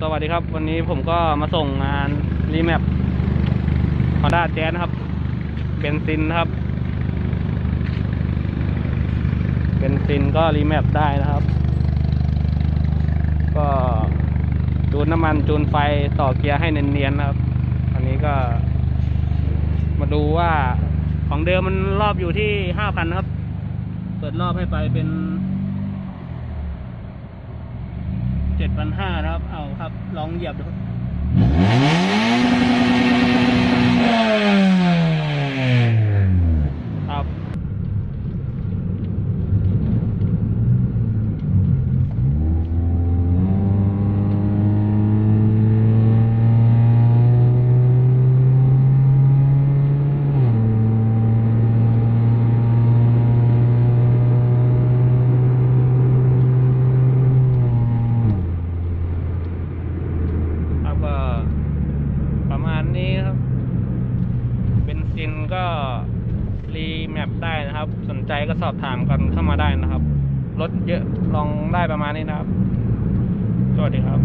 สวัสดีครับ วันนี้ผมก็มาส่งงานรีแมปฮอนด้าแจ๊นะครับเบนซินนะครับเบนซินก็รีแมปได้นะครับ ก็จูนน้ำมันจูนไฟต่อเกียร์ให้เนียนๆนะครับ อันนี้ก็ มาดูว่าของเดิมมันรอบอยู่ที่ห้าพันครับ เปิดรอบให้ไปเป็น เจ็ดพันห้านะครับ เอาครับ ลองเหยียบดูครับครับ ครับก็ประมาณนี้ครับเบนซินก็ รีแมปได้นะครับ สนใจก็สอบถามกันเข้ามาได้นะครับ รถเยอะลองได้ประมาณนี้นะครับ สวัสดีครับ